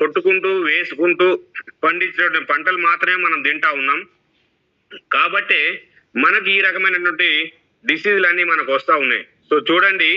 కొట్టుకుంటూ వేసుకుంటూ పండించే పంటలు మాత్రమే మనం తింటా ఉన్నాం. కాబట్టి మనకి ఈ రకమైనటువంటి డిసీజులు అన్ని మనకు వస్తా ఉన్నాయి. సో చూడండి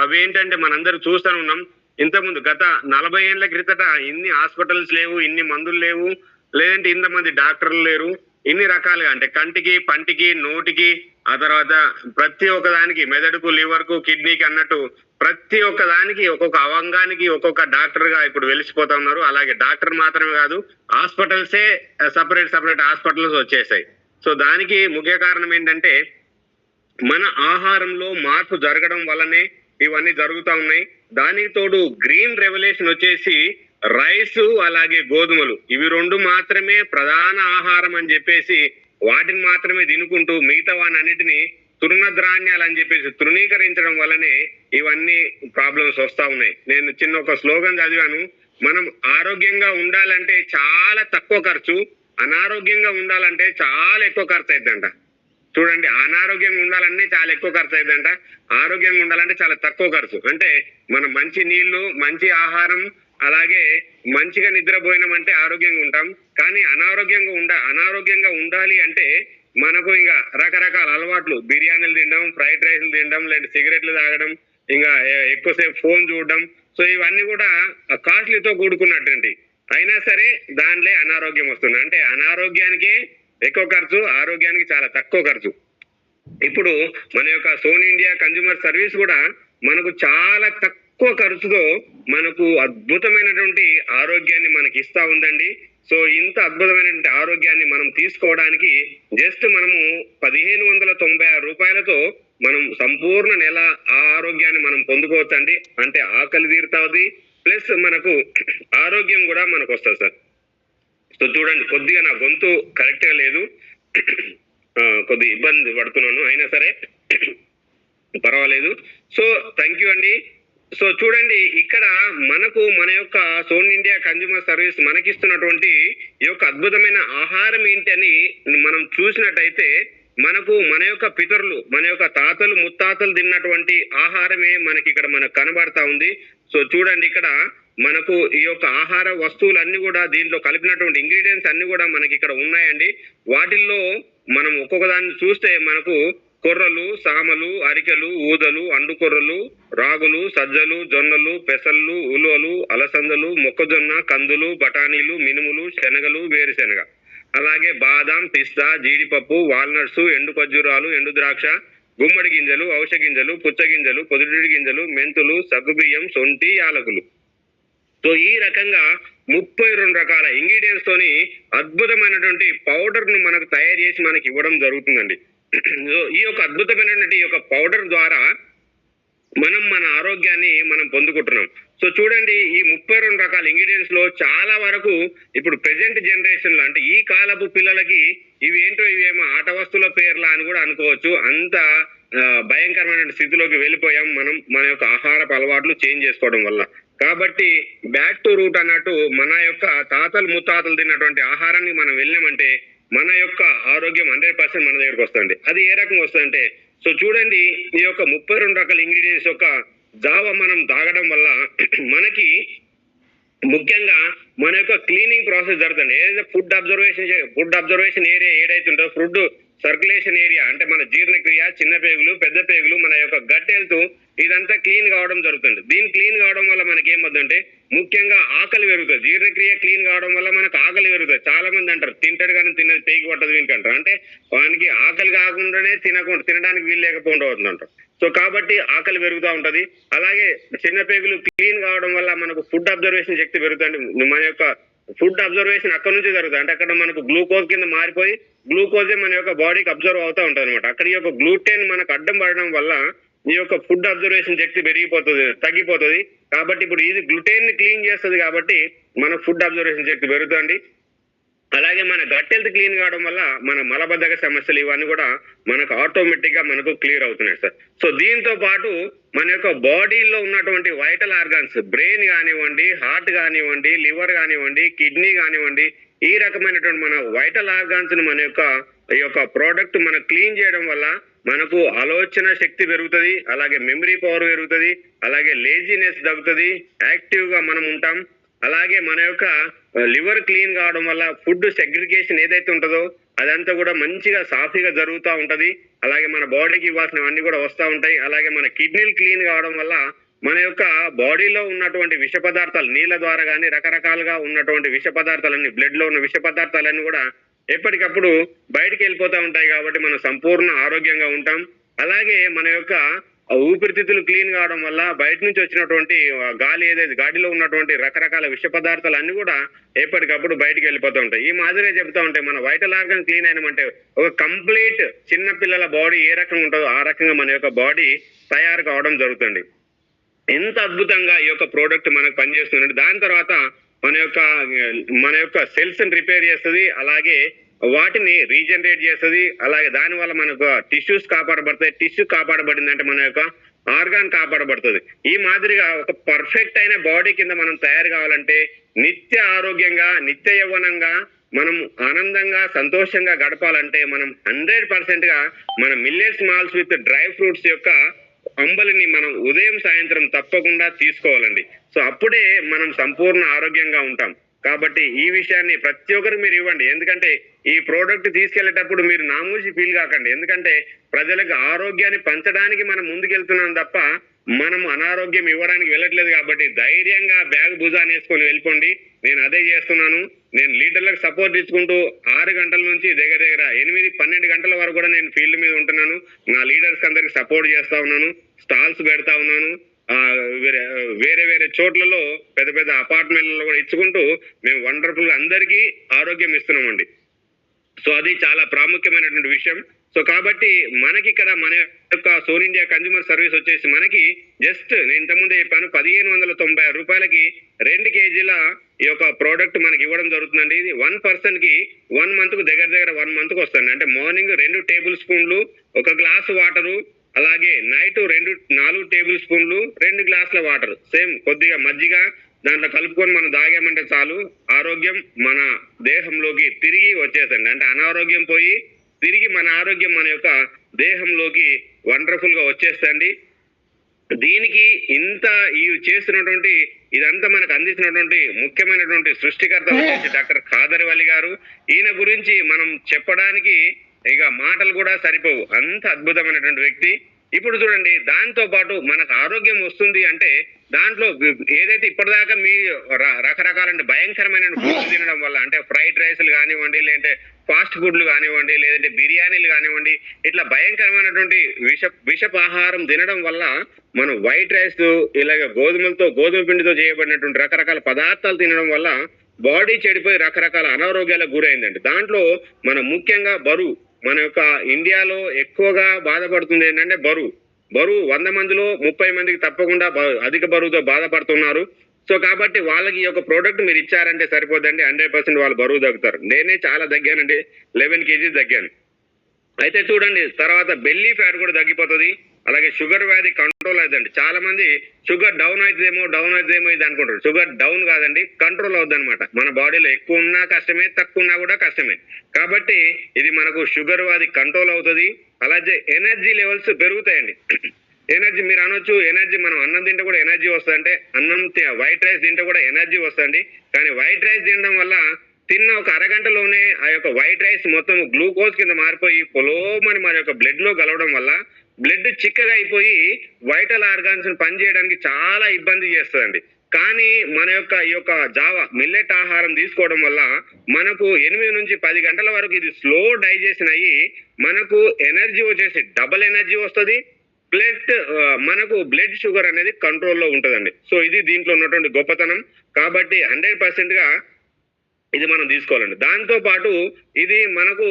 అవి ఏంటంటే మనందరూ చూస్తూనే ఉన్నాం. ఇంతకుముందు గత నలభై ఏళ్ళ క్రితట ఇన్ని హాస్పిటల్స్ లేవు ఇన్ని మందులు లేవు లేదంటే ఇంతమంది డాక్టర్లు లేరు. ఇన్ని రకాలుగా అంటే కంటికి పంటికి నోటికి ఆ తర్వాత ప్రతి ఒక్కదానికి మెదడుకు లివర్కు కిడ్నీకి అన్నట్టు ప్రతి ఒక్క దానికి ఒక్కొక్క అవంగానికి ఒక్కొక్క డాక్టర్గా ఇప్పుడు వెలిసిపోతా ఉన్నారు. అలాగే డాక్టర్ మాత్రమే కాదు హాస్పిటల్సే సపరేట్ సపరేట్ హాస్పిటల్స్ వచ్చేసాయి. సో దానికి ముఖ్య కారణం ఏంటంటే మన ఆహారంలో మార్పు జరగడం వల్లనే ఇవన్నీ జరుగుతూ ఉన్నాయి. దానికి తోడు గ్రీన్ రెవల్యూషన్ వచ్చేసి రైస్ అలాగే గోధుమలు. ఇవి రెండు మాత్రమే ప్రధాన ఆహారం అని చెప్పేసి వాటిని మాత్రమే తినుకుంటూ మిగతా వానన్నిటిని తృణధాన్యాలు అని చెప్పేసి తృణీకరించడం వల్లనే ఇవన్నీ ప్రాబ్లమ్స్ వస్తా ఉన్నాయి. నేను చిన్న ఒక స్లోగన్ చదివాను. మనం ఆరోగ్యంగా ఉండాలంటే చాలా తక్కువ ఖర్చు అనారోగ్యంగా ఉండాలంటే చాలా ఎక్కువ ఖర్చు అవుతుందంట చూడండి అనారోగ్యంగా ఉండాలంటే చాలా ఎక్కువ ఖర్చు అయిందంట ఆరోగ్యంగా ఉండాలంటే చాలా తక్కువ ఖర్చు. అంటే మనం మంచి నీళ్ళు మంచి ఆహారం అలాగే మంచిగా నిద్రపోయినామంటే ఆరోగ్యంగా ఉంటాం. కానీ అనారోగ్యంగా ఉండ అనారోగ్యంగా ఉండాలి అంటే మనకు ఇంకా రకరకాల అలవాట్లు. బిర్యానీలు తినడం ఫ్రైడ్ రైస్లు తినడం లేదా సిగరెట్లు తాగడం ఇంకా ఎక్కువసేపు ఫోన్ చూడడం. సో ఇవన్నీ కూడా కాస్ట్లీతో కూడుకున్నటువంటి. అయినా సరే దానిలో అనారోగ్యం వస్తుంది. అంటే అనారోగ్యానికే ఎక్కువ ఖర్చు ఆరోగ్యానికి చాలా తక్కువ ఖర్చు. ఇప్పుడు మన యొక్క సోన్ ఇండియా కన్జ్యూమర్ సర్వీస్ కూడా మనకు చాలా తక్కువ ఖర్చుతో మనకు అద్భుతమైనటువంటి ఆరోగ్యాన్ని మనకి ఇస్తా ఉందండి. సో ఇంత అద్భుతమైనటువంటి ఆరోగ్యాన్ని మనం తీసుకోవడానికి జస్ట్ మనము పదిహేను వందల తొంభై ఆరు రూపాయలతో మనం సంపూర్ణ నెల ఆ ఆరోగ్యాన్ని మనం పొందుకోవచ్చండి. అంటే ఆకలి తీరుతుంది ప్లస్ మనకు ఆరోగ్యం కూడా మనకు వస్తుంది సార్. సో చూడండి కొద్దిగా నా గొంతు కరెక్ట్గా లేదు కొద్ది ఇబ్బంది పడుతున్నాను. అయినా సరే పర్వాలేదు. సో థ్యాంక్ యూ అండి. సో చూడండి ఇక్కడ మనకు మన యొక్క సోన్ ఇండియా కన్జ్యూమర్ సర్వీస్ మనకిస్తున్నటువంటి ఈ యొక్క అద్భుతమైన ఆహారం ఏంటి అని మనం చూసినట్టయితే మనకు మన యొక్క పితరులు మన యొక్క తాతలు ముత్తాతలు తిన్నటువంటి ఆహారమే మనకి ఇక్కడ మనకు కనబడతా ఉంది. సో చూడండి ఇక్కడ మనకు ఈ యొక్క ఆహార వస్తువులు అన్ని కూడా దీంట్లో కలిపినటువంటి ఇంగ్రీడియంట్స్ అన్ని కూడా మనకి ఇక్కడ ఉన్నాయండి. వాటిల్లో మనం ఒక్కొక్క దాన్ని చూస్తే మనకు కొర్రలు సామలు అరికెలు ఊదలు అండుకొర్రలు రాగులు సజ్జలు జొన్నలు పెసళ్ళు ఉలువలు అలసందలు మొక్కజొన్న కందులు బఠానీలు మినుములు శనగలు వేరుశెనగ. అలాగే బాదం పిస్తా జీడిపప్పు వాల్నట్స్ ఎండు ఖర్జూరాలు ఎండు ద్రాక్ష గుమ్మడి గింజలు ఔష గింజలు పుచ్చగింజలు గింజలు గింజలు మెంతులు సగ్గుబియ్యం సొంటి యాలకులు. సో ఈ రకంగా ముప్పై రెండు రకాల ఇంగ్రీడియంట్స్ తోని అద్భుతమైనటువంటి పౌడర్ను మనకు తయారు చేసి మనకి ఇవ్వడం జరుగుతుందండి. ఈ యొక్క అద్భుతమైనటువంటి ఈ యొక్క పౌడర్ ద్వారా మనం మన ఆరోగ్యాన్ని మనం పొందుకుంటున్నాం. సో చూడండి ఈ ముప్పై రెండు రకాల ఇంగ్రీడియంట్స్లో చాలా వరకు ఇప్పుడు ప్రెసెంట్ జనరేషన్లో అంటే ఈ కాలపు పిల్లలకి ఇవి ఏంటో ఇవేమో ఆట వస్తువుల పేర్లా అని కూడా అనుకోవచ్చు. అంత భయంకరమైన స్థితిలోకి వెళ్ళిపోయాం మనం మన యొక్క ఆహారపు అలవాట్లు చేంజ్ చేసుకోవడం వల్ల. కాబట్టి బ్యాక్ టు రూట్ అన్నట్టు మన యొక్క తాతలు ముత్తాతలు తిన్నటువంటి ఆహారాన్ని మనం వెళ్ళామంటే మన యొక్క ఆరోగ్యం హండ్రెడ్ పర్సెంట్ మన దగ్గరకు వస్తుంది అది ఏ రకంగా వస్తుందంటే సో చూడండి ఈ యొక్క ముప్పై రెండు రకాల ఇంగ్రీడియంట్స్ యొక్క జావ మనం తాగడం వల్ల మనకి ముఖ్యంగా మన యొక్క క్లీనింగ్ ప్రాసెస్ జరుగుతుంది. ఏదైతే food observation food observation area ఏడైతుందో food circulation area అంటే మన జీర్ణక్రియ చిన్న పేగులు పెద్ద పేగులు మన యొక్క గట్ హెల్త్ ఇదంతా క్లీన్ కావడం జరుగుతుంది. దీని క్లీన్ కావడం వల్ల మనకి ఏమవుతుందంటే ముఖ్యంగా ఆకలి పెరుగుతుంది. జీర్ణక్రియ క్లీన్ కావడం వల్ల మనకు ఆకలి పెరుగుతుంది. చాలా మంది అంటారు తింటాడు కానీ తినది పేగి పట్టదు వీనికి అంటారు. అంటే వానికి ఆకలి కాకుండానే తినకుండా తినడానికి వీలు లేకపోవడం అంటారు సో కాబట్టి ఆకలి పెరుగుతూ ఉంటది. అలాగే చిన్న పేగులు క్లీన్ కావడం వల్ల మనకు ఫుడ్ అబ్జర్వేషన్ శక్తి పెరుగుతుంది. మన యొక్క ఫుడ్ అబ్జర్వేషన్ అక్కడ నుంచి జరుగుతుంది. అంటే అక్కడ మనకు గ్లూకోజ్ కింద మారిపోయి గ్లూకోజే మన యొక్క బాడీకి అబ్జర్వ్ అవుతా ఉంటుంది అనమాట అక్కడ ఈ యొక్క గ్లూటెన్ మనకు అడ్డం పడడం వల్ల ఈ యొక్క ఫుడ్ అబ్జర్వేషన్ శక్తి పెరిగిపోతుంది తగ్గిపోతుంది. కాబట్టి ఇప్పుడు ఇది గ్లూటెన్ని క్లీన్ చేస్తుంది కాబట్టి మన ఫుడ్ అబ్జర్వేషన్ శక్తి పెరుగుతుంది. అలాగే మన గట్ హెల్త్ క్లీన్ కావడం వల్ల మన మలబద్ధక సమస్యలు ఇవన్నీ కూడా మనకు ఆటోమేటిక్గా మనకు క్లియర్ అవుతున్నాయి సార్. సో దీంతో పాటు మన యొక్క బాడీలో ఉన్నటువంటి వైటల్ ఆర్గాన్స్ బ్రెయిన్ కానివ్వండి హార్ట్ కానివ్వండి లివర్ కానివ్వండి కిడ్నీ కానివ్వండి ఈ రకమైనటువంటి మన వైటల్ ఆర్గాన్స్ని మన యొక్క ఈ యొక్క ప్రోడక్ట్ మన క్లీన్ చేయడం వల్ల మనకు ఆలోచన శక్తి పెరుగుతుంది అలాగే మెమరీ పవర్ పెరుగుతుంది అలాగే లేజినెస్ తగ్గుతుంది యాక్టివ్గా మనం ఉంటాం. అలాగే మన యొక్క లివర్ క్లీన్ కావడం వల్ల ఫుడ్ సెగ్రిగేషన్ ఏదైతే ఉంటుందో అదంతా కూడా మంచిగా సాఫీగా జరుగుతూ ఉంటది. అలాగే మన బాడీకి ఇవ్వాల్సినవన్నీ కూడా వస్తూ ఉంటాయి. అలాగే మన కిడ్నీలు క్లీన్ కావడం వల్ల మన యొక్క బాడీలో ఉన్నటువంటి విష పదార్థాలు నీళ్ళ ద్వారా కానీ రకరకాలుగా ఉన్నటువంటి విష పదార్థాలన్నీ బ్లడ్లో ఉన్న విష పదార్థాలన్నీ కూడా ఎప్పటికప్పుడు బయటికి వెళ్ళిపోతూ ఉంటాయి కాబట్టి మనం సంపూర్ణ ఆరోగ్యంగా ఉంటాం. అలాగే మన యొక్క ఊపిరితిత్తులు క్లీన్ కావడం వల్ల బయట నుంచి వచ్చినటువంటి గాలి ఏదైతే గాడిలో ఉన్నటువంటి రకరకాల విష పదార్థాలు అన్ని కూడా ఎప్పటికప్పుడు బయటకు వెళ్ళిపోతూ ఉంటాయి. ఈ మాదిరే చెప్తా ఉంటాయి మన వైటల్ ఆర్గన్ క్లీన్ అయినమంటే ఒక కంప్లీట్ చిన్న పిల్లల బాడీ ఏ రకంగా ఉంటుందో ఆ రకంగా మన యొక్క బాడీ తయారు కావడం జరుగుతుంది. ఎంత అద్భుతంగా ఈ యొక్క ప్రోడక్ట్ మనకు పనిచేస్తుంది దాని తర్వాత మన యొక్క మన యొక్క సెల్స్ రిపేర్ చేస్తుంది. అలాగే వాటిని రీజనరేట్ చేస్తుంది. అలాగే దాని వల్ల మనకు టిష్యూస్ కాపాడబడతాయి. టిష్యూ కాపాడబడిందంటే మన యొక్క ఆర్గాన్ కాపాడబడుతుంది. ఈ మాదిరిగా ఒక పర్ఫెక్ట్ అయిన బాడీ కింద మనం తయారు కావాలంటే నిత్య ఆరోగ్యంగా నిత్య యవ్వనంగా మనం ఆనందంగా సంతోషంగా గడపాలంటే మనం హండ్రెడ్ పర్సెంట్గా మన millets malts with dry fruits యొక్క అంబలిని మనం ఉదయం సాయంత్రం తప్పకుండా తీసుకోవాలండి. సో అప్పుడే మనం సంపూర్ణ ఆరోగ్యంగా ఉంటాం. కాబట్టి ఈ విషయాన్ని ప్రతి ఒక్కరు మీరు ఇవ్వండి. ఎందుకంటే ఈ ప్రోడక్ట్ తీసుకెళ్ళేటప్పుడు మీరు నామూసి ఫీల్ కాకండి. ఎందుకంటే ప్రజలకు ఆరోగ్యాన్ని పంచడానికి మనం ముందుకెళ్తున్నాం తప్ప మనం అనారోగ్యం ఇవ్వడానికి వెళ్ళట్లేదు కాబట్టి ధైర్యంగా బ్యాగ్ భుజాన్ని వేసుకొని వెళ్ళిపోండి. నేను అదే చేస్తున్నాను. నేను లీడర్లకు సపోర్ట్ ఇచ్చుకుంటూ ఆరు గంటల నుంచి దగ్గర దగ్గర ఎనిమిది పన్నెండు గంటల వరకు కూడా నేను ఫీల్డ్ మీద ఉంటున్నాను. నా లీడర్స్ అందరికి సపోర్ట్ చేస్తా ఉన్నాను. స్టాల్స్ పెడతా ఉన్నాను. వేరే వేరే వేరే చోట్లలో పెద్ద పెద్ద అపార్ట్మెంట్లలో కూడా ఇచ్చుకుంటూ మేము వండర్ఫుల్ అందరికీ ఆరోగ్యం ఇస్తున్నామండి. సో అది చాలా ప్రాముఖ్యమైనటువంటి విషయం. సో కాబట్టి మనకి ఇక్కడ మన యొక్క సోన్ ఇండియా కన్జ్యూమర్ సర్వీస్ వచ్చేసి మనకి జస్ట్ నేను ఇంతకుముందే చెప్పాను పదిహేను వందల తొంభై ఆరు రూపాయలకి రెండు కేజీల ఈ యొక్క ప్రోడక్ట్ మనకి ఇవ్వడం జరుగుతుందండి. ఇది వన్ పర్సన్కి వన్ మంత్కు దగ్గర దగ్గర వన్ మంత్కు వస్తుంది అంటే మార్నింగ్ రెండు టేబుల్ స్పూన్లు ఒక గ్లాసు వాటరు అలాగే నైట్ రెండు నాలుగు టేబుల్ స్పూన్లు రెండు గ్లాసుల వాటర్. సేమ్ కొద్దిగా మజ్జిగ దాంట్లో కలుపుకొని మనం తాగామంటే చాలు. ఆరోగ్యం మన దేహంలోకి తిరిగి వచ్చేసండి అంటే అనారోగ్యం పోయి తిరిగి మన ఆరోగ్యం మన యొక్క దేహంలోకి వండర్ఫుల్గా వచ్చేస్తండి దీనికి ఇంత ఈ చేసినటువంటి ఇదంతా మనకు అందించినటువంటి ముఖ్యమైనటువంటి సృష్టికర్త డాక్టర్ ఖాదర్ వలి గారు. ఈయన గురించి మనం చెప్పడానికి ఇక మాటలు కూడా సరిపోవు. అంత అద్భుతమైనటువంటి వ్యక్తి. ఇప్పుడు చూడండి దాంతో పాటు మనకు ఆరోగ్యం వస్తుంది అంటే దాంట్లో ఏదైతే ఇప్పటిదాకా మీ ర- రకరకాల భయంకరమైన ఫుడ్ తినడం వల్ల అంటే ఫ్రైడ్ రైస్లు కానివ్వండి లేదంటే ఫాస్ట్ ఫుడ్లు కానివ్వండి లేదంటే బిర్యానీలు కానివ్వండి ఇట్లా భయంకరమైనటువంటి విష విషపాహారం తినడం వల్ల మనం వైట్ రైస్ ఇలాగ గోధుమలతో గోధుమ పిండితో చేయబడినటువంటి రకరకాల పదార్థాలు తినడం వల్ల బాడీ చెడిపోయి రకరకాల అనారోగ్యాలకు గురైందండి. దాంట్లో మనం ముఖ్యంగా బరువు మన యొక్క ఇండియాలో ఎక్కువగా బాధపడుతుంది ఏంటంటే బరువు. బరువు వంద మందిలో ముప్పై మందికి తప్పకుండా అధిక బరువుతో బాధపడుతున్నారు. సో కాబట్టి వాళ్ళకి ఈ యొక్క ప్రోడక్ట్ మీరు ఇచ్చారంటే సరిపోదండి హండ్రెడ్ పర్సెంట్ వాళ్ళు బరువు తగ్గుతారు. నేనే చాలా తగ్గానండి. Eleven kgs తగ్గాను. అయితే చూడండి తర్వాత బెల్లీ ఫ్యాట్ కూడా తగ్గిపోతుంది. అలాగే షుగర్ వ్యాధి కంట్రోల్ అవుతుందండి చాలా మంది షుగర్ డౌన్ అవుతుందేమో డౌన్ అవుతుందేమో ఇది అనుకుంటారు. షుగర్ డౌన్ కాదండి కంట్రోల్ అవుతుందన్నమాట మన బాడీలో ఎక్కువ ఉన్నా కష్టమే తక్కువ ఉన్నా కూడా కష్టమే. కాబట్టి ఇది మనకు షుగర్ వ్యాధి కంట్రోల్ అవుతుంది. అలాగే ఎనర్జీ లెవెల్స్ పెరుగుతాయండి. ఎనర్జీ మీరు అనొచ్చు ఎనర్జీ మనం అన్నం తింటే కూడా ఎనర్జీ వస్తుందంటే అన్నం వైట్ రైస్ తింటే కూడా ఎనర్జీ వస్తుంది కానీ వైట్ రైస్ తినడం వల్ల తిన్న ఒక అరగంటలోనే ఆ యొక్క వైట్ రైస్ మొత్తం గ్లూకోజ్ కింద మారిపోయి పొలోమని మన యొక్క బ్లడ్లో కలవడం వల్ల బ్లడ్ చిక్కగా అయిపోయి వైటల్ ఆర్గాన్స్ పనిచేయడానికి చాలా ఇబ్బంది చేస్తుందండి. కానీ మన యొక్క ఈ యొక్క జావా మిల్లెట్ ఆహారం తీసుకోవడం వల్ల మనకు ఎనిమిది నుంచి పది గంటల వరకు ఇది స్లో డైజెషన్ అయ్యి మనకు ఎనర్జీ వచ్చేసి డబల్ ఎనర్జీ వస్తుంది. బ్లడ్ మనకు బ్లడ్ షుగర్ అనేది కంట్రోల్లో ఉంటుందండి. సో ఇది దీంట్లో ఉన్నటువంటి గొప్పతనం. కాబట్టి హండ్రెడ్ పర్సెంట్గా ఇది మనం తీసుకోవాలండి. దాంతో పాటు ఇది మనకు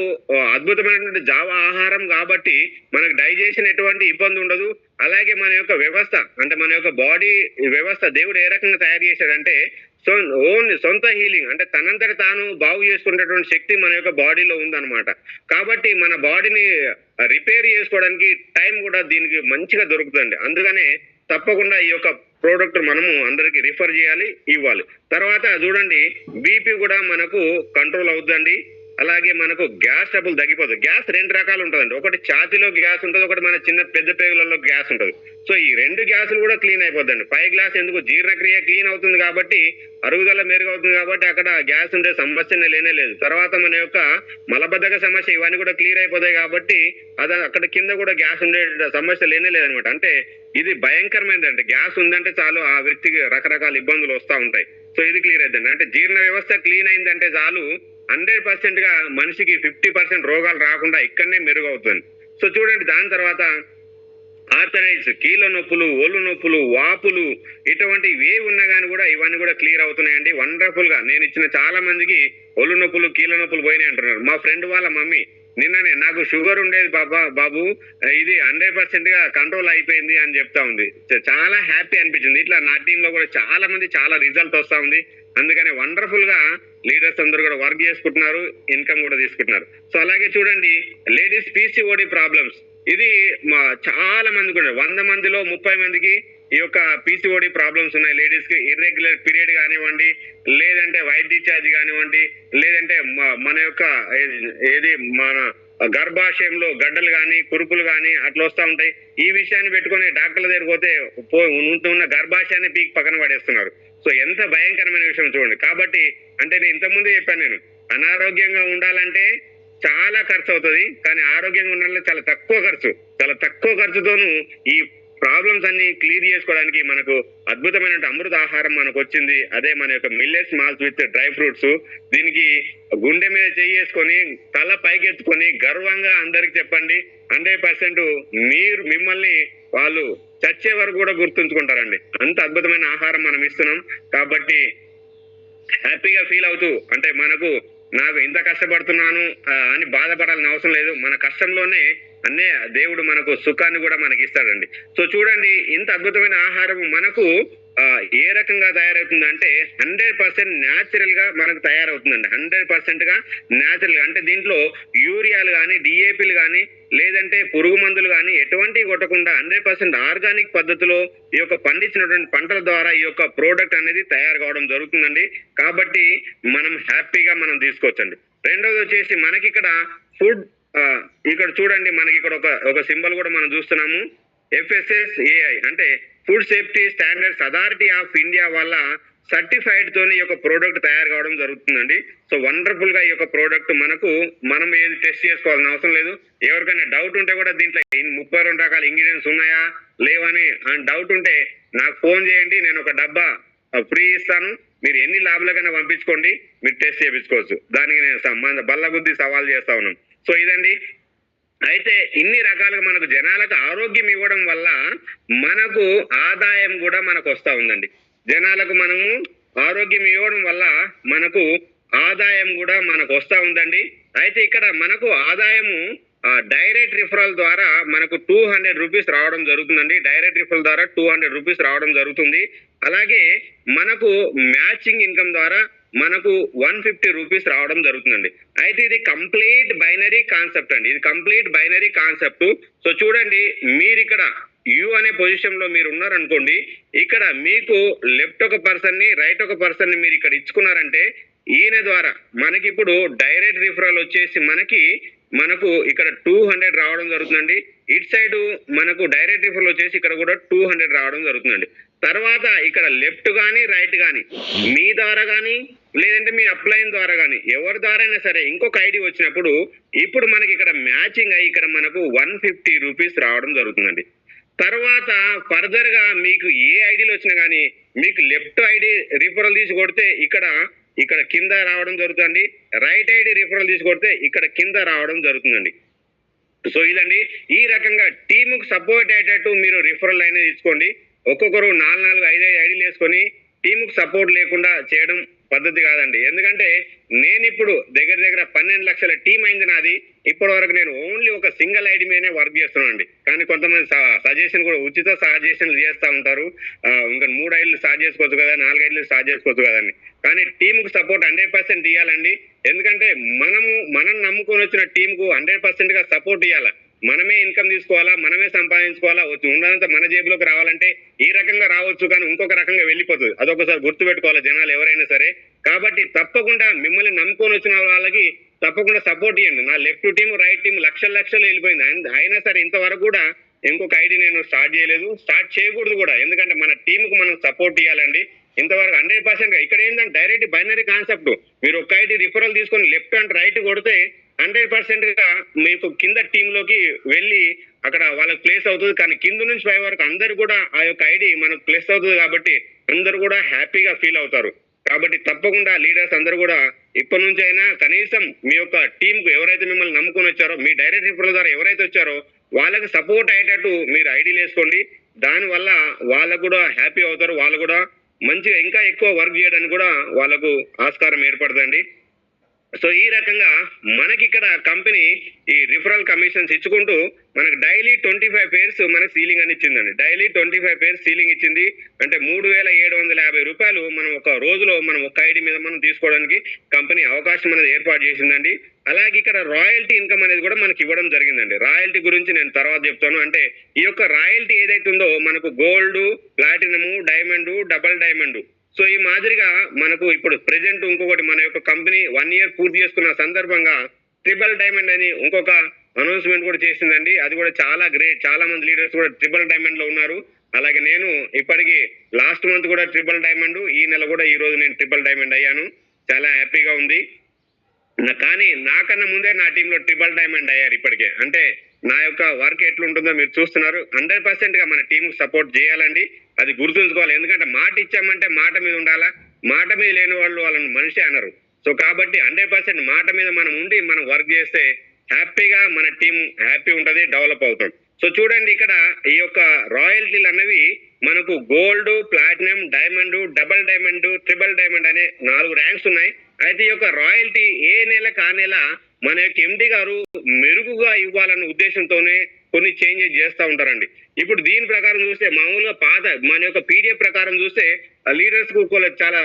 అద్భుతమైనటువంటి జావ ఆహారం కాబట్టి మనకు డైజెషన్ ఎటువంటి ఇబ్బంది ఉండదు. అలాగే మన యొక్క వ్యవస్థ అంటే మన యొక్క బాడీ వ్యవస్థ దేవుడు ఏ రకంగా తయారు చేశాడంటే సో ఓన్ సొంత హీలింగ్ అంటే తనంతట తాను బాగు చేసుకునేటువంటి శక్తి మన యొక్క బాడీలో ఉందన్నమాట. కాబట్టి మన బాడీని రిపేర్ చేసుకోవడానికి టైం కూడా దీనికి మంచిగా దొరుకుతుంది అందుకనే తప్పకుండా ఈ యొక్క ప్రోడక్ట్ మనము అందరికి రిఫర్ చేయాలి ఇవ్వాలి. తర్వాత చూడండి బీపీ కూడా మనకు కంట్రోల్ అవుతుందండి అలాగే మనకు గ్యాస్ ట్రబుల్ తగ్గిపోతుంది గ్యాస్ రెండు రకాలు ఉంటుందండి. ఒకటి ఛాతీలో గ్యాస్ ఉంటుంది ఒకటి మన చిన్న పెద్ద పేగులలో గ్యాస్ ఉంటుంది. సో ఈ రెండు గ్యాసులు కూడా క్లీన్ అయిపోద్దండి. పై గ్లాస్ ఎందుకు? జీర్ణక్రియ క్లీన్ అవుతుంది కాబట్టి అరుగుదల మెరుగవుతుంది కాబట్టి అక్కడ గ్యాస్ ఉండే సమస్యనే లేనే లేదు. తర్వాత మన యొక్క మలబద్ధక సమస్య ఇవన్నీ కూడా క్లియర్ అయిపోతాయి కాబట్టి అది అక్కడ కింద కూడా గ్యాస్ ఉండే సమస్య లేనే లేదనమాట. అంటే ఇది భయంకరమైనది అంటే గ్యాస్ ఉందంటే చాలు ఆ వ్యక్తికి రకరకాల ఇబ్బందులు వస్తూ ఉంటాయి. సో ఇది క్లియర్ అయిద్దండి. అంటే జీర్ణ వ్యవస్థ క్లీన్ అయిందంటే చాలు హండ్రెడ్ పర్సెంట్గా మనిషికి ఫిఫ్టీ పర్సెంట్ రోగాలు రాకుండా ఇక్కడనే మెరుగవుతుంది. సో చూడండి దాని తర్వాత ఆర్థరైటిస్ కీళ్ళ నొప్పులు ఒళ్ళు నొప్పులు వాపులు ఇటువంటివి ఏవి ఉన్నా కానీ కూడా ఇవన్నీ కూడా క్లియర్ అవుతున్నాయండి. వండర్ఫుల్గా నేను ఇచ్చిన చాలా మందికి ఒళ్ళు నొప్పులు కీళ్ళ నొప్పులు పోయినాయి అంటున్నారు. మా ఫ్రెండ్ వాళ్ళ మమ్మీ నిన్ననే నాకు షుగర్ ఉండేది బాబా బాబు ఇది హండ్రెడ్ పర్సెంట్గా కంట్రోల్ అయిపోయింది అని చెప్తా ఉంది. చాలా హ్యాపీ అనిపించింది. ఇట్లా నా టీమ్లో కూడా చాలా మంది చాలా రిజల్ట్ వస్తా ఉంది. అందుకనే వండర్ఫుల్గా లీడర్స్ అందరూ కూడా వర్క్ చేసుకుంటున్నారు ఇన్కమ్ కూడా తీసుకుంటున్నారు. సో అలాగే చూడండి లేడీస్ పీసీఓడి ప్రాబ్లమ్స్ ఇది చాలా మంది కూడా వంద మందిలో ముప్పై మందికి ఈ యొక్క పీసీఓడి ప్రాబ్లమ్స్ ఉన్నాయి. లేడీస్కి ఇర్రెగ్యులర్ పీరియడ్ కానివ్వండి లేదంటే వైట్ డిశ్చార్జ్ కానివ్వండి లేదంటే మన యొక్క ఏది మన గర్భాశయంలో గడ్డలు కానీ కురుపులు కానీ అట్లా వస్తూ ఉంటాయి. ఈ విషయాన్ని పెట్టుకొని డాక్టర్ల దగ్గరికి పోతే పో ఉన్న గర్భాశయాన్ని పీక్ పక్కన పడేస్తున్నారు. సో ఎంత భయంకరమైన విషయం చూడండి. కాబట్టి అంటే నేను ఇంతకుముందే చెప్పాను నేను అనారోగ్యంగా ఉండాలంటే చాలా ఖర్చు అవుతుంది కానీ ఆరోగ్యంగా ఉండాలంటే చాలా తక్కువ ఖర్చు. చాలా తక్కువ ఖర్చుతోనూ ఈ ప్రాబ్లమ్స్ అన్ని క్లియర్ చేసుకోవడానికి మనకు అద్భుతమైన అమృత ఆహారం మనకు వచ్చింది అదే మన యొక్క millets malts with dry fruits దీనికి గుండె మీద చేసుకొని తల పైకెత్తుకొని గర్వంగా అందరికి చెప్పండి. హండ్రెడ్ పర్సెంట్ మీరు మిమ్మల్ని వాళ్ళు చచ్చే వరకు కూడా గుర్తుంచుకుంటారండి. అంత అద్భుతమైన ఆహారం మనం ఇస్తున్నాం. కాబట్టి హ్యాపీగా ఫీల్ అవుతూ అంటే మనకు నాకు ఇంత కష్టపడుతున్నాను అని బాధపడాల్సిన అవసరం లేదు. మన కష్టంలోనే అన్నే దేవుడు మనకు సుఖాన్ని కూడా మనకి ఇస్తాడండి సో చూడండి ఇంత అద్భుతమైన ఆహారం మనకు ఏ రకంగా తయారవుతుందంటే హండ్రెడ్ పర్సెంట్ న్యాచురల్గా మనకు తయారవుతుందండి. హండ్రెడ్ పర్సెంట్గా న్యాచురల్గా అంటే దీంట్లో యూరియాలు కానీ డిఏపిలు కానీ లేదంటే పురుగు మందులు కానీ ఎటువంటి కొట్టకుండా హండ్రెడ్ పర్సెంట్ ఆర్గానిక్ పద్ధతిలో ఈ యొక్క పండించినటువంటి పంటల ద్వారా ఈ యొక్క ప్రోడక్ట్ అనేది తయారు కావడం జరుగుతుందండి. కాబట్టి మనం హ్యాపీగా మనం తీసుకోవచ్చండి. రెండోది వచ్చేసి మనకి ఇక్కడ ఫుడ్ ఇక్కడ చూడండి మనకి ఇక్కడ ఒక ఒక సింబల్ కూడా మనం చూస్తున్నాము. ఎఫ్ఎస్ఎస్ ఏఐ అంటే food safety standards authority of India వల్ల సర్టిఫైడ్ తోని ఈ యొక్క ప్రోడక్ట్ తయారు కావడం జరుగుతుందండి. సో వండర్ఫుల్గా ఈ యొక్క ప్రోడక్ట్ మనకు మనం ఏది టెస్ట్ చేసుకోవాల్సిన అవసరం లేదు. ఎవరికైనా డౌట్ ఉంటే కూడా దీంట్లో ముప్పై రెండు రకాల ఇంగ్రీడియంట్స్ ఉన్నాయా? లేవని అని డౌట్ ఉంటే నాకు ఫోన్ చేయండి. నేను ఒక డబ్బా ఫ్రీ ఇస్తాను. మీరు ఎన్ని ల్యాబ్లకైనా పంపించుకోండి. మీరు టెస్ట్ చేయించుకోవచ్చు. దానికి నేను సంబంధ బల్ల గుద్ది సవాల్ చేస్తా ఉన్నాను. సో ఇదండి. అయితే ఇన్ని రకాలుగా మనకు జనాలకు ఆరోగ్యం ఇవ్వడం వల్ల మనకు ఆదాయం కూడా మనకు వస్తూ ఉందండి. జనాలకు మనము ఆరోగ్యం ఇవ్వడం వల్ల మనకు ఆదాయం కూడా మనకు వస్తూ ఉందండి. అయితే ఇక్కడ మనకు ఆదాయము డైరెక్ట్ రిఫరల్ ద్వారా మనకు టూ హండ్రెడ్ రూపీస్ రావడం జరుగుతుందండి. డైరెక్ట్ రిఫరల్ ద్వారా టూ హండ్రెడ్ రూపీస్ రావడం జరుగుతుంది. అలాగే మనకు మ్యాచింగ్ ఇన్కమ్ ద్వారా మనకు వన్ ఫిఫ్టీ రూపీస్ రావడం జరుగుతుందండి. అయితే ఇది కంప్లీట్ బైనరీ కాన్సెప్ట్ అండి. ఇది కంప్లీట్ బైనరీ కాన్సెప్ట్. సో చూడండి మీరు ఇక్కడ యు అనే పొజిషన్లో మీరు ఉన్నారనుకోండి ఇక్కడ మీకు లెఫ్ట్ ఒక పర్సన్ని రైట్ ఒక పర్సన్ని మీరు ఇక్కడ ఇచ్చుకున్నారంటే ఈయన ద్వారా మనకి ఇప్పుడు డైరెక్ట్ రిఫరల్ వచ్చేసి మనకి మనకు ఇక్కడ టూ హండ్రెడ్ రావడం జరుగుతుందండి. ఇట్ సైడ్ మనకు డైరెక్ట్ రిఫరల్ వచ్చేసి ఇక్కడ కూడా టూ హండ్రెడ్ రావడం జరుగుతుందండి. తర్వాత ఇక్కడ లెఫ్ట్ కానీ రైట్ కానీ మీ ద్వారా కానీ లేదంటే మీ అప్లైన్ ద్వారా కానీ ఎవరి ద్వారా సరే ఇంకొక ఐడి వచ్చినప్పుడు ఇప్పుడు మనకి ఇక్కడ మ్యాచింగ్ అయ్యి ఇక్కడ మనకు వన్ ఫిఫ్టీ రూపీస్ రావడం జరుగుతుందండి. తర్వాత ఫర్దర్గా మీకు ఏ ఐడీలు వచ్చినా కానీ మీకు లెఫ్ట్ ఐడి రిఫరల్ తీసి కొడితే ఇక్కడ ఇక్కడ కింద రావడం జరుగుతుంది రైట్ ఐడి రిఫరల్ తీసి కొడితే ఇక్కడ కింద రావడం జరుగుతుందండి. సో ఇదండి ఈ రకంగా టీముకు సపోర్ట్ అయ్యేటట్టు మీరు రిఫరల్ అయినా తీసుకోండి. ఒక్కొక్కరు నాలుగు నాలుగు ఐదు ఐదు ఐడీలు వేసుకొని టీముకు సపోర్ట్ లేకుండా చేయడం పద్ధతి కాదండి. ఎందుకంటే నేను ఇప్పుడు దగ్గర దగ్గర పన్నెండు లక్షల టీం అయింది నాది. ఇప్పటి వరకు నేను ఓన్లీ ఒక సింగిల్ ఐడి మీదనే వర్క్ చేస్తున్నానండి. కానీ కొంతమంది సజెషన్ కూడా ఉచిత సజెషన్లు చేస్తూ ఉంటారు. ఇంకా మూడు ఐడ్లు స్టార్ట్ చేసుకోవచ్చు కదా నాలుగు ఐడ్లు స్టార్ట్ చేసుకోవచ్చు కదండి కానీ టీంకు సపోర్ట్ హండ్రెడ్ పర్సెంట్ ఇవ్వాలండి ఎందుకంటే మనము మనం నమ్ముకొని వచ్చిన టీంకు హండ్రెడ్ పర్సెంట్గా సపోర్ట్ ఇవ్వాలి మనమే ఇన్కమ్ తీసుకోవాలా మనమే సంపాదించుకోవాలా వచ్చి ఉన్నదంతా మన జేబులోకి రావాలంటే ఈ రకంగా రావచ్చు కానీ ఇంకొక రకంగా వెళ్ళిపోతుంది. అదొకసారి గుర్తు పెట్టుకోవాలి జనాలు ఎవరైనా సరే. కాబట్టి తప్పకుండా మిమ్మల్ని నమ్ముకొని వచ్చిన వాళ్ళకి తప్పకుండా సపోర్ట్ ఇవ్వండి నా లెఫ్ట్ టీం రైట్ టీం లక్షల లక్షలు వెళ్ళిపోయింది. అయినా సరే ఇంతవరకు కూడా ఇంకొక ఐడి నేను స్టార్ట్ చేయలేదు. స్టార్ట్ చేయకూడదు కూడా. ఎందుకంటే మన టీంకు మనం సపోర్ట్ ఇవ్వాలండి ఇంతవరకు హండ్రెడ్ పర్సెంట్ ఇక్కడ ఏంటంటే డైరెక్ట్ బైనరీ కాన్సెప్ట్ మీరు ఒక ఐడి రిఫరల్ తీసుకొని లెఫ్ట్ అండ్ రైట్ కొడితే హండ్రెడ్ పర్సెంట్గా మీకు కింద టీమ్లోకి వెళ్ళి అక్కడ వాళ్ళకి ప్లేస్ అవుతుంది. కానీ కింద నుంచి పై వరకు అందరు కూడా ఆ యొక్క ఐడి మనకు ప్లేస్ అవుతుంది కాబట్టి అందరు కూడా హ్యాపీగా ఫీల్ అవుతారు. కాబట్టి తప్పకుండా లీడర్స్ అందరూ కూడా ఇప్పటి నుంచి అయినా కనీసం మీ యొక్క టీమ్కు ఎవరైతే మిమ్మల్ని నమ్ముకొని వచ్చారో మీ డైరెక్ట్ రిఫరల్ ద్వారా ఎవరైతే వచ్చారో వాళ్ళకి సపోర్ట్ అయ్యేటట్టు మీరు ఐడీలు వేసుకోండి. దాని వల్ల వాళ్ళకు కూడా హ్యాపీ అవుతారు. వాళ్ళు కూడా మంచిగా ఇంకా ఎక్కువ వర్క్ చేయడానికి కూడా వాళ్ళకు ఆస్కారం ఏర్పడుతుంది సో ఈ రకంగా మనకి ఇక్కడ కంపెనీ ఈ రిఫరల్ కమిషన్స్ ఇచ్చుకుంటూ మనకు డైలీ ట్వంటీ ఫైవ్ పేర్స్ మనకి సీలింగ్ అని ఇచ్చిందండి. Daily twenty five pairs ceiling ఇచ్చింది. అంటే మూడు వేల ఏడు వందల యాభై రూపాయలు మనం ఒక రోజులో మనం ఒక ఐడి మీద మనం తీసుకోవడానికి కంపెనీ అవకాశం అనేది ఏర్పాటు చేసిందండి. అలాగే ఇక్కడ రాయల్టీ ఇన్కమ్ అనేది కూడా మనకి ఇవ్వడం జరిగిందండి. రాయల్టీ గురించి నేను తర్వాత చెప్తాను. అంటే ఈ యొక్క రాయల్టీ ఏదైతుందో మనకు gold platinum diamond double diamond so ఈ మాదిరిగా మనకు ఇప్పుడు ప్రెసెంట్ ఇంకొకటి మన యొక్క కంపెనీ వన్ ఇయర్ పూర్తి చేసుకున్న సందర్భంగా ట్రిపుల్ డైమండ్ అని ఇంకొక అనౌన్స్మెంట్ కూడా చేసిందండి. అది కూడా చాలా గ్రేట్ చాలా మంది లీడర్స్ కూడా ట్రిపుల్ డైమండ్లో ఉన్నారు. అలాగే నేను ఇప్పటికి లాస్ట్ మంత్ కూడా ట్రిపుల్ డైమండ్ ఈ నెల కూడా ఈ రోజు నేను ట్రిపుల్ డైమండ్ అయ్యాను. చాలా హ్యాపీగా ఉంది. కానీ నాకన్నా ముందే నా టీంలో ట్రిపుల్ డైమండ్ అయ్యారు ఇప్పటికే. అంటే నా యొక్క వర్క్ ఎట్లుంటుందో మీరు చూస్తున్నారు. హండ్రెడ్ పర్సెంట్గా మన టీం సపోర్ట్ చేయాలండి. అది గుర్తుంచుకోవాలి. ఎందుకంటే మాట ఇచ్చామంటే మాట మీద ఉండాలా? మాట మీద లేని వాళ్ళు వాళ్ళని మనిషి అనరు. సో కాబట్టి హండ్రెడ్ పర్సెంట్ మాట మీద మనం ఉండి మనం వర్క్ చేస్తే హ్యాపీగా మన టీం హ్యాపీ ఉంటది డెవలప్ అవుతాం. సో చూడండి ఇక్కడ ఈ యొక్క రాయల్టీలు అన్నవి మనకు gold platinum diamond double diamond triple diamond అనే నాలుగు ర్యాంక్స్ ఉన్నాయి. అయితే ఈ యొక్క రాయల్టీ ఏ నెల కా నెల మన యొక్క ఎండి గారు మెరుగుగా ఇవ్వాలన్న ఉద్దేశంతోనే కొన్ని చేంజెస్ చేస్తూ ఉంటారండి. ఇప్పుడు దీని ప్రకారం చూస్తే మామూలుగా పాత మన యొక్క పీడిఎఫ్ ప్రకారం చూస్తే లీడర్స్కు చాలా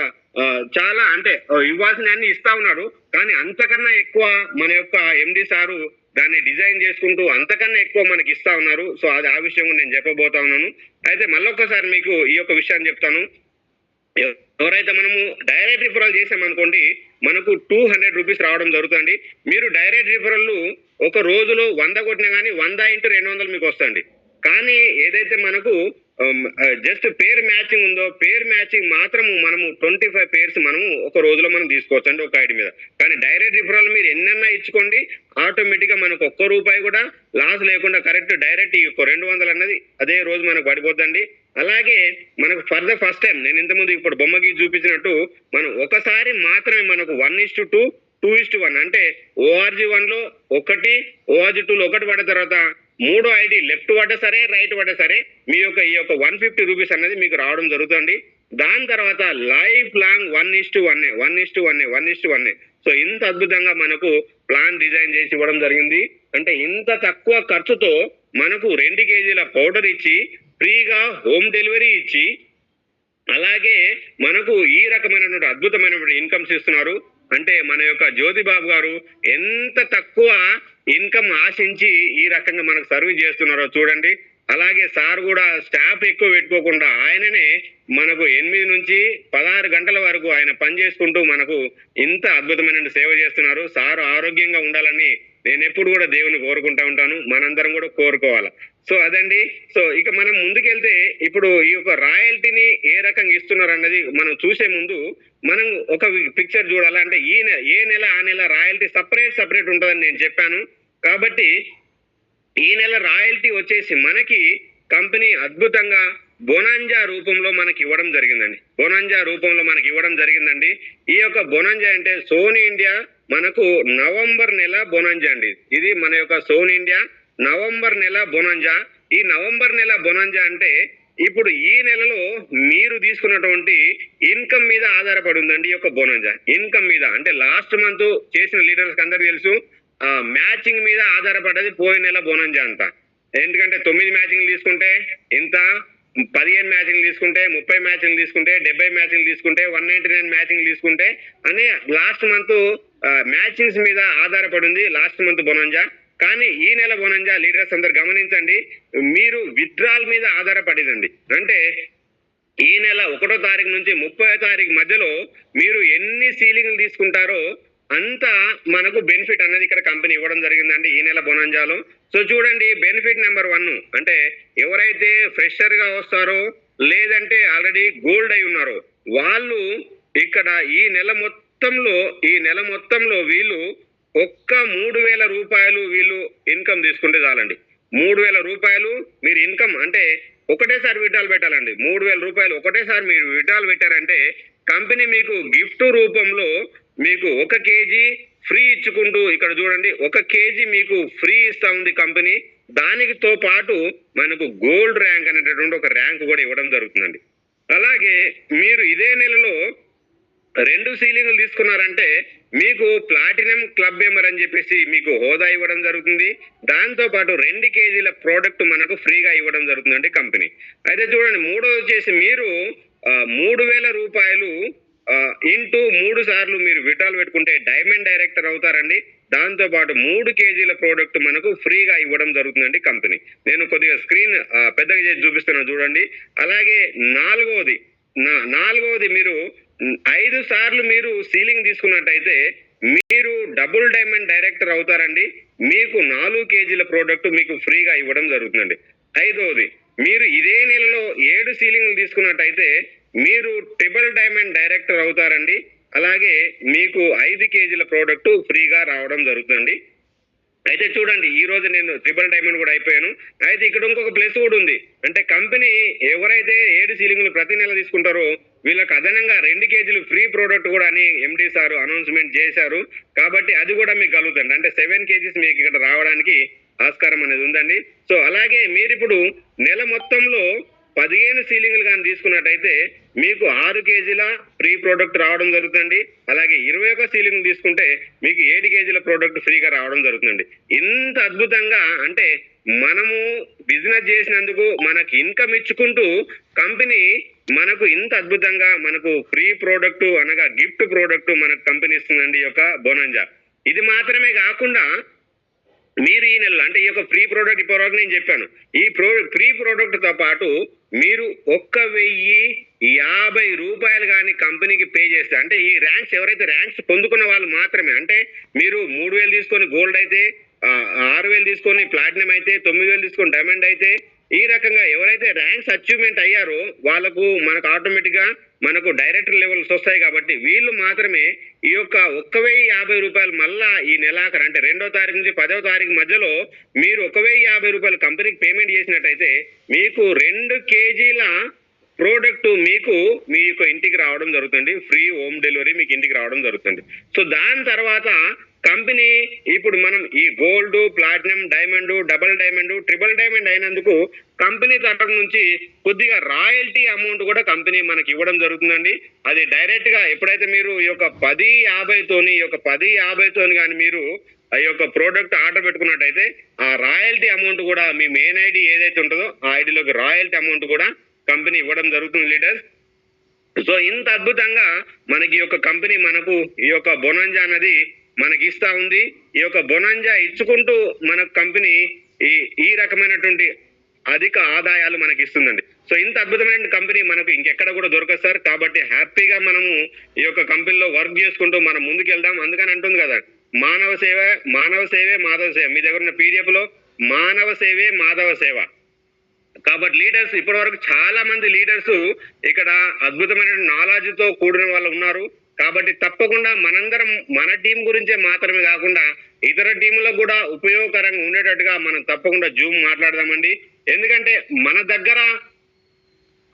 చాలా అంటే ఇవ్వాల్సిన అన్ని ఇస్తా ఉన్నాడు కానీ అంతకన్నా ఎక్కువ మన యొక్క ఎండి సారు దాన్ని డిజైన్ చేసుకుంటూ అంతకన్నా ఎక్కువ మనకి ఇస్తా ఉన్నారు. సో అది ఆ విషయం నేను చెప్పబోతా ఉన్నాను. అయితే మళ్ళొక్కసారి మీకు ఈ యొక్క విషయాన్ని చెప్తాను. ఎవరైతే మనము డైరెక్ట్ రిఫరల్ చేసామనుకోండి మనకు టూ హండ్రెడ్ రూపీస్ రావడం జరుగుతుంది. మీరు డైరెక్ట్ రిఫరల్ ఒక రోజులో వంద కొట్టినా కానీ వంద ఇంటూ రెండు వందలు మీకు వస్తుంది కానీ ఏదైతే మనకు జస్ట్ పేర్ మ్యాచింగ్ ఉందో పేర్ మ్యాచింగ్ మాత్రము మనము ట్వంటీ ఫైవ్ పేర్స్ మనము ఒక రోజులో మనం తీసుకోవచ్చు అండి ఒక ఐడి మీద. కానీ డైరెక్ట్ రిఫరల్ మీరు ఎన్నన్నా ఇచ్చుకోండి ఆటోమేటిక్గా మనకు ఒక్క రూపాయి కూడా లాస్ లేకుండా కరెక్ట్ డైరెక్ట్ ఈ రెండు వందలు అన్నది అదే రోజు మనకు పడిపోద్దండి. అలాగే మనకు ఫర్ ద ఫస్ట్ టైం నేను ఇంతకుముందు ఇప్పుడు బొమ్మ గీ చూపించినట్టు మనం ఒకసారి మాత్రమే మనకు one is to two two is to one అంటే ఓఆర్జీ వన్లో ఒకటి ఓఆర్జీ టూ లో ఒకటి పడిన తర్వాత మూడో ఐడి లెఫ్ట్ పడ్డా సరే రైట్ పడ్డా సరే మీ యొక్క ఈ యొక్క వన్ ఫిఫ్టీ రూపీస్ అనేది మీకు రావడం జరుగుతుంది. దాని తర్వాత life long one is to one one is to one one is to one so ఇంత అద్భుతంగా మనకు ప్లాన్ డిజైన్ చేసి ఇవ్వడం జరిగింది. అంటే ఇంత తక్కువ ఖర్చుతో మనకు రెండు కేజీల పౌడర్ ఇచ్చి ఫ్రీగా హోమ్ డెలివరీ ఇచ్చి అలాగే మనకు ఈ రకమైనటువంటి అద్భుతమైనటువంటి ఇన్కమ్స్ ఇస్తున్నారు. అంటే మన యొక్క జ్యోతిబాబు గారు ఎంత తక్కువ ఇన్కమ్ ఆశించి ఈ రకంగా మనకు సర్వీస్ చేస్తున్నారో చూడండి. అలాగే సార్ కూడా స్టాఫ్ ఎక్కువ పెట్టుకోకుండా ఆయననే మనకు ఎనిమిది నుంచి పదహారు గంటల వరకు ఆయన పని చేసుకుంటూ మనకు ఇంత అద్భుతమైన సేవ చేస్తున్నారు. సార్ ఆరోగ్యంగా ఉండాలని నేను ఎప్పుడు కూడా దేవుని కోరుకుంటా ఉంటాను. మనందరం కూడా కోరుకోవాలి. సో అదండి. సో ఇక మనం ముందుకెళ్తే ఇప్పుడు ఈ యొక్క రాయల్టీని ఏ రకంగా ఇస్తున్నారు అన్నది మనం చూసే ముందు మనం ఒక పిక్చర్ చూడాలంటే ఈ నెల ఏ నెల ఆ నెల రాయల్టీ సపరేట్ సపరేట్ ఉంటుందని నేను చెప్పాను. కాబట్టి ఈ నెల రాయల్టీ వచ్చేసి మనకి కంపెనీ అద్భుతంగా బొనాంజా రూపంలో మనకి ఇవ్వడం జరిగిందండి. బొనాంజా రూపంలో మనకి ఇవ్వడం జరిగిందండి. ఈ యొక్క బొనాంజా అంటే సోనీ ఇండియా మనకు నవంబర్ నెల బొనాంజా అండి. ఇది మన యొక్క సోనీ ఇండియా. నవంబర్ నెల బొనంజా. ఈ నవంబర్ నెల బొనంజా అంటే ఇప్పుడు ఈ నెలలో మీరు తీసుకున్నటువంటి ఇన్కమ్ మీద ఆధారపడి ఉందండి ఈ యొక్క బోనంజా. ఇన్కమ్ మీద అంటే లాస్ట్ మంత్ చేసిన లీడర్స్ అందరికి తెలుసు ఆ మ్యాచింగ్ మీద ఆధారపడ్డది పోయిన నెల బోనంజా అంతా ఎందుకంటే తొమ్మిది మ్యాచింగ్ తీసుకుంటే ఇంత పదిహేను మ్యాచింగ్ తీసుకుంటే ముప్పై మ్యాచింగ్ తీసుకుంటే డెబ్బై మ్యాచింగ్ తీసుకుంటే వన్ నైన్టీ నైన్ మ్యాచింగ్ తీసుకుంటే అని లాస్ట్ మంత్ మ్యాచింగ్స్ మీద ఆధారపడి ఉంది లాస్ట్ మంత్ బొనంజా. కానీ ఈ నెల బోనంజా లీడర్స్ అందరు గమనించండి మీరు విత్డ్రాల్ మీద ఆధారపడిందండి. అంటే ఈ నెల ఒకటో తారీఖు నుంచి ముప్పై తారీఖు మధ్యలో మీరు ఎన్ని సీలింగ్లు తీసుకుంటారో అంత మనకు బెనిఫిట్ అన్నది ఇక్కడ కంపెనీ ఇవ్వడం జరిగిందండి ఈ నెల బొనంజాలో. సో చూడండి బెనిఫిట్ నెంబర్ వన్. అంటే ఎవరైతే ఫ్రెషర్గా వస్తారో లేదంటే ఆల్రెడీ గోల్డ్ అయి ఉన్నారో వాళ్ళు ఇక్కడ ఈ నెల మొత్తంలో ఈ నెల మొత్తంలో వీళ్ళు ఒక్క మూడు వేల రూపాయలు వీళ్ళు ఇన్కమ్ తీసుకుంటే చాలండి. మూడు వేల రూపాయలు మీరు ఇన్కమ్ అంటే ఒకటేసారి విడ్డాలు పెట్టాలండి. మూడు వేల రూపాయలు ఒకటేసారి మీరు విడ్డాలు పెట్టారంటే కంపెనీ మీకు గిఫ్ట్ రూపంలో మీకు ఒక కేజీ ఫ్రీ ఇచ్చుకుంటూ ఇక్కడ చూడండి ఒక కేజీ మీకు ఫ్రీ ఇస్తా ఉంది కంపెనీ. దానితో పాటు మనకు గోల్డ్ ర్యాంక్ అనేటటువంటి ఒక ర్యాంక్ కూడా ఇవ్వడం జరుగుతుందండి. అలాగే మీరు ఇదే నెలలో రెండు సీలింగ్లు తీసుకున్నారంటే మీకు ప్లాటినం క్లబ్ మెంబర్ అని చెప్పేసి మీకు హోదా ఇవ్వడం జరుగుతుంది. దాంతో పాటు రెండు కేజీల ప్రోడక్ట్ మనకు ఫ్రీగా ఇవ్వడం జరుగుతుందండి కంపెనీ అయితే చూడండి మూడోది వచ్చేసి మీరు మూడు వేల రూపాయలు ఇంటూ మూడు సార్లు మీరు విటాలు పెట్టుకుంటే డైమండ్ డైరెక్టర్ అవుతారండి. దాంతో పాటు మూడు కేజీల ప్రోడక్ట్ మనకు ఫ్రీగా ఇవ్వడం జరుగుతుందండి కంపెనీ నేను కొద్దిగా స్క్రీన్ పెద్దగా చేసి చూపిస్తున్నాను చూడండి. అలాగే నాలుగవది నా- నాలుగవది మీరు ఐదు సార్లు మీరు సీలింగ్ తీసుకున్నట్టయితే మీరు డబుల్ డైమండ్ డైరెక్టర్ అవుతారండి. మీకు నాలుగు కేజీల ప్రోడక్ట్ మీకు ఫ్రీగా ఇవ్వడం జరుగుతుందండి. ఐదవది మీరు ఇదే నెలలో ఏడు సీలింగ్లు తీసుకున్నట్టయితే మీరు ట్రిపుల్ డైమండ్ డైరెక్టర్ అవుతారండి. అలాగే మీకు ఐదు కేజీల ప్రోడక్ట్ ఫ్రీగా రావడం జరుగుతుంది అయితే చూడండి ఈ రోజు నేను ట్రిపుల్ డైమండ్ కూడా అయిపోయాను. అయితే ఇక్కడ ఇంకొక ప్లస్ కూడా ఉంది. అంటే కంపెనీ ఎవరైతే ఏడు సీలింగ్లు ప్రతి నెల తీసుకుంటారో వీళ్ళకి అదనంగా రెండు కేజీలు ఫ్రీ ప్రోడక్ట్ కూడా అని ఎండి సార్ అనౌన్స్మెంట్ చేశారు. కాబట్టి అది కూడా మీకు కలుగుతుంది. అంటే సెవెన్ కేజీస్ మీకు ఇక్కడ రావడానికి ఆస్కారం అనేది ఉందండి. సో అలాగే మీరు ఇప్పుడు నెల మొత్తంలో పదిహేను సీలింగ్లు కానీ తీసుకున్నట్టయితే మీకు ఆరు కేజీల ఫ్రీ ప్రోడక్ట్ రావడం జరుగుతుంది అలాగే ఇరవై ఒక సీలింగ్ తీసుకుంటే మీకు ఏడు కేజీల ప్రోడక్ట్ ఫ్రీగా రావడం జరుగుతుంది ఇంత అద్భుతంగా అంటే మనము బిజినెస్ చేసినందుకు మనకి ఇన్కమ్ ఇచ్చుకుంటూ కంపెనీ మనకు ఇంత అద్భుతంగా మనకు ఫ్రీ ప్రోడక్ట్ అనగా గిఫ్ట్ ప్రోడక్ట్ మనకు కంపెనీ ఇస్తుందండి ఈ యొక్క బోనంజా. ఇది మాత్రమే కాకుండా మీరు ఈ నెలలో అంటే ఈ యొక్క ఫ్రీ ప్రోడక్ట్ ఇప్పటివరకు నేను చెప్పాను. ఈ ప్రో ఫ్రీ ప్రోడక్ట్తో పాటు మీరు ఒక్క వెయ్యి యాభై రూపాయలు కానీ కంపెనీకి పే చేస్తే అంటే ఈ ర్యాంక్స్ ఎవరైతే ర్యాంక్స్ పొందుకున్న వాళ్ళు మాత్రమే అంటే మీరు మూడు వేలు తీసుకొని గోల్డ్ అయితే ఆరు వేలు తీసుకొని ప్లాటినం అయితే తొమ్మిది వేలు తీసుకొని డైమండ్ అయితే ఈ రకంగా ఎవరైతే ర్యాంక్స్ అచీవ్మెంట్ అయ్యారో వాళ్ళకు మనకు ఆటోమేటిక్గా మనకు డైరెక్టర్ లెవెల్స్ వస్తాయి కాబట్టి వీళ్ళు మాత్రమే ఈ యొక్క ఒక్క వెయ్యి యాభై రూపాయలు మళ్ళా ఈ నెలాఖరు అంటే రెండో తారీఖు నుంచి పదవ తారీఖు మధ్యలో మీరు ఒక వెయ్యి యాభై రూపాయలు కంపెనీకి పేమెంట్ చేసినట్టయితే మీకు రెండు కేజీల ప్రోడక్ట్ మీకు మీ యొక్క ఇంటికి రావడం జరుగుతుంది. ఫ్రీ హోమ్ డెలివరీ మీకు ఇంటికి రావడం జరుగుతుంది. సో దాని తర్వాత కంపెనీ ఇప్పుడు మనం ఈ gold platinum diamond double diamond triple diamond అయినందుకు కంపెనీ తరపు నుంచి కొద్దిగా రాయల్టీ అమౌంట్ కూడా కంపెనీ మనకి ఇవ్వడం జరుగుతుందండి. అది డైరెక్ట్గా ఎప్పుడైతే మీరు ఈ యొక్క పది యాభైతోని ఈ యొక్క పది యాభైతోని కానీ మీరు ఆ యొక్క ప్రోడక్ట్ ఆర్డర్ పెట్టుకున్నట్టయితే ఆ రాయల్టీ అమౌంట్ కూడా మీ మెయిన్ ఐడి ఏదైతే ఉంటుందో ఆ ఐడిలోకి రాయల్టీ అమౌంట్ కూడా కంపెనీ ఇవ్వడం జరుగుతుంది లీడర్స్. సో ఇంత అద్భుతంగా మనకి ఈ యొక్క కంపెనీ మనకు ఈ యొక్క బొనంజా అనేది మనకి ఇస్తా ఉంది. ఈ యొక్క బొనంజా ఇచ్చుకుంటూ మన కంపెనీ ఈ ఈ రకమైనటువంటి అధిక ఆదాయాలు మనకి ఇస్తుందండి సో ఇంత అద్భుతమైన కంపెనీ మనకు ఇంకెక్కడ కూడా దొరకదు సార్. కాబట్టి హ్యాపీగా మనము ఈ యొక్క కంపెనీలో వర్క్ చేసుకుంటూ మనం ముందుకు వెళ్దాం అందుకని అంటుంది కదా మానవ సేవ మానవ సేవే మాధవ సేవ. మీ దగ్గర ఉన్న పీడిఎఫ్లో మానవ సేవే మాధవ సేవ. కాబట్టి లీడర్స్ ఇప్పటి వరకు చాలా మంది లీడర్స్ ఇక్కడ అద్భుతమైన నాలెడ్జ్తో కూడిన వాళ్ళు ఉన్నారు. కాబట్టి తప్పకుండా మనందరం మన టీం గురించే మాత్రమే కాకుండా ఇతర టీములకు కూడా ఉపయోగకరంగా ఉండేటట్టుగా మనం తప్పకుండా జూమ్ మాట్లాడదామండి. ఎందుకంటే మన దగ్గర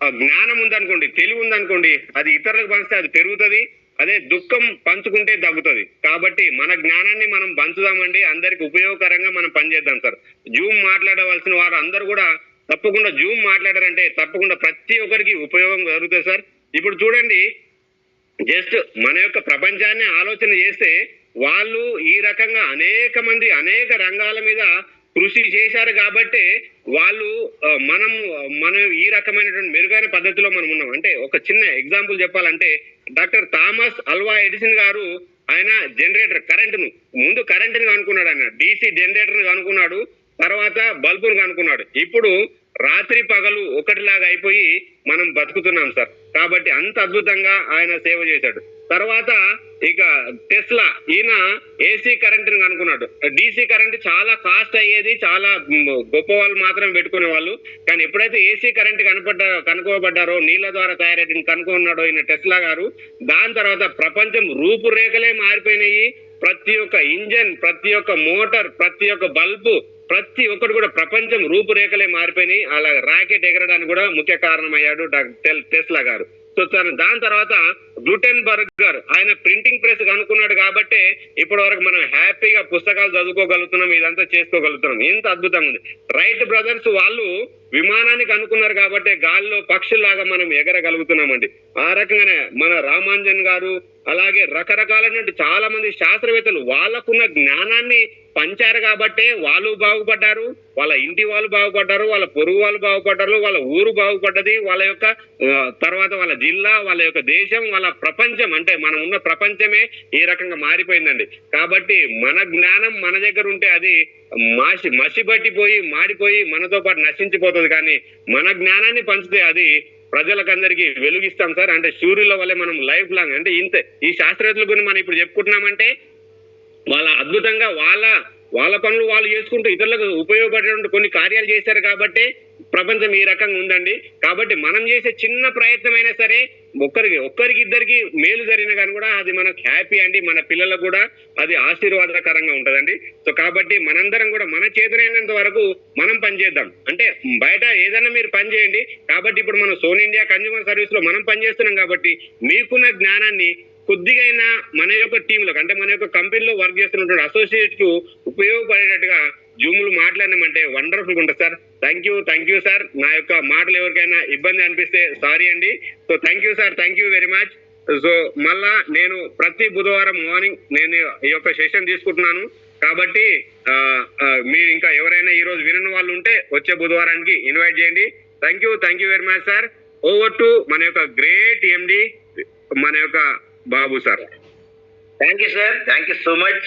ఆ జ్ఞానం ఉందనుకోండి తెలివి ఉందనుకోండి అది ఇతరులకు పంచితే అది పెరుగుతుంది అదే దుఃఖం పంచుకుంటే తగ్గుతుంది. కాబట్టి మన జ్ఞానాన్ని మనం పంచుదామండి అందరికి ఉపయోగకరంగా మనం పనిచేద్దాం సార్. జూమ్ మాట్లాడవలసిన వారు అందరూ కూడా తప్పకుండా జూమ్ మాట్లాడారంటే తప్పకుండా ప్రతి ఒక్కరికి ఉపయోగం జరుగుతుంది సార్. ఇప్పుడు చూడండి జస్ట్ మన యొక్క ప్రపంచాన్ని ఆలోచన చేస్తే వాళ్ళు ఈ రకంగా అనేక మంది అనేక రంగాల మీద కృషి చేశారు కాబట్టి వాళ్ళు మనం మనం ఈ రకమైనటువంటి మెరుగైన పద్ధతిలో మనం ఉన్నాం. అంటే ఒక చిన్న ఎగ్జాంపుల్ చెప్పాలంటే డాక్టర్ థామస్ అల్వా ఎడిసన్ గారు ఆయన జనరేటర్ కరెంటును ముందు కరెంట్ని కనుక్కున్నాడు ఆయన. డీసీ జనరేటర్ కనుక్కున్నాడు తర్వాత బల్బును కనుక్కున్నాడు. ఇప్పుడు రాత్రి పగలు ఒకటిలాగా అయిపోయి మనం బతుకుతున్నాం సార్. కాబట్టి అంత అద్భుతంగా ఆయన సేవ చేశాడు. తర్వాత ఇక టెస్లా ఈయన ఏసీ కరెంట్ కనుక్కున్నాడు. డీసీ కరెంట్ చాలా కాస్ట్ అయ్యేది చాలా గొప్ప వాళ్ళు మాత్రమే పెట్టుకునే వాళ్ళు కానీ ఎప్పుడైతే ఏసీ కరెంట్ కనపడ్డ కనుక్కోబడ్డారో నీళ్ళ ద్వారా తయారైన కనుక్కున్నాడో ఈయన టెస్లా గారు దాని తర్వాత ప్రపంచం రూపురేఖలే మారిపోయినాయి. ప్రతి ఒక్క ఇంజన్ ప్రతి ఒక్క మోటార్ ప్రతి ఒక్క బల్బు ప్రతి ఒక్కటి కూడా ప్రపంచం రూపురేఖలే మారిపోయినాయి. అలా రాకెట్ ఎగరడానికి కూడా ముఖ్య కారణం అయ్యాడు డాక్టర్ టెస్లా గారు. సో దాని తర్వాత గ్లూటెన్ బర్గర్ ఆయన ప్రింటింగ్ ప్రెస్ కనుక్కున్నాడు కాబట్టి ఇప్పటి వరకు మనం హ్యాపీగా పుస్తకాలు చదువుకోగలుగుతున్నాం ఇదంతా చేసుకోగలుగుతున్నాం. ఇంత అద్భుతంగా ఉంది. రైట్ బ్రదర్స్ వాళ్ళు విమానానికి అనుకున్నారు కాబట్టి గాల్లో పక్షుల్లాగా మనం ఎగరగలుగుతున్నామండి. ఆ రకంగానే మన రామాంజన్ గారు అలాగే రకరకాలైనటువంటి చాలా మంది శాస్త్రవేత్తలు వాళ్ళకున్న జ్ఞానాన్ని పంచారు కాబట్టే వాళ్ళు బాగుపడ్డారు వాళ్ళ ఇంటి వాళ్ళు బాగుపడ్డారు వాళ్ళ పొరుగు వాళ్ళు బాగుపడ్డారు వాళ్ళ ఊరు బాగుపడ్డది వాళ్ళ యొక్క తర్వాత వాళ్ళ జిల్లా వాళ్ళ యొక్క దేశం వాళ్ళ ప్రపంచం అంటే మనం ఉన్న ప్రపంచమే ఈ రకంగా మారిపోయిందండి. కాబట్టి మన జ్ఞానం మన దగ్గర ఉంటే అది మాసి మసి పట్టిపోయి మాడిపోయి మనతో పాటు నశించిపోతుంది. కానీ మన జ్ఞానాన్ని పంచితే అది ప్రజలకందరికీ వెలుగిస్తాం సార్. అంటే సూర్యుల వల్లే మనం లైఫ్ లాంగ్ అంటే ఇంతే ఈ శాస్త్రవేత్తల గురించి మనం ఇప్పుడు చెప్పుకుంటున్నామంటే వాళ్ళ అద్భుతంగా వాళ్ళ వాళ్ళ పనులు వాళ్ళు చేసుకుంటూ ఇతరులకు ఉపయోగపడేటువంటి కొన్ని కార్యాలు చేశారు కాబట్టి ప్రపంచం ఈ రకంగా ఉందండి. కాబట్టి మనం చేసే చిన్న ప్రయత్నం అయినా సరే ఒక్కరికి ఒక్కరికి ఇద్దరికి మేలు జరిగిన కానీ కూడా అది మనకు హ్యాపీ అండి. మన పిల్లలకు కూడా అది ఆశీర్వాదకరంగా ఉంటుందండి. సో కాబట్టి మనందరం కూడా మన చేతనైనంత వరకు మనం పనిచేద్దాం అంటే బయట ఏదైనా మీరు పని చేయండి. కాబట్టి ఇప్పుడు మనం సోన్ ఇండియా కన్జ్యూమర్ సర్వీస్లో మనం పనిచేస్తున్నాం కాబట్టి మీకున్న జ్ఞానాన్ని కొద్దిగైనా మన యొక్క టీంలకు అంటే మన యొక్క కంపెనీలో వర్క్ చేస్తున్నటువంటి అసోసియేట్కు ఉపయోగపడేటట్టుగా జూములు మాట్లాడినామంటే వండర్ఫుల్ ఉంటుంది sir. Thank you thank you sir నా యొక్క మాటలు ఎవరికైనా ఇబ్బంది అనిపిస్తే సారీ అండి. So thank you sir thank you very much so మళ్ళా నేను ప్రతి బుధవారం మార్నింగ్ నేను ఈ యొక్క సెషన్ తీసుకుంటున్నాను. కాబట్టి మీరు ఇంకా ఎవరైనా ఈ రోజు వినని వాళ్ళు ఉంటే వచ్చే బుధవారానికి ఇన్వైట్ చేయండి. Thank you thank you very much sir over to మన యొక్క గ్రేట్ ఎండి మన యొక్క Babu sir thank you sir thank you so much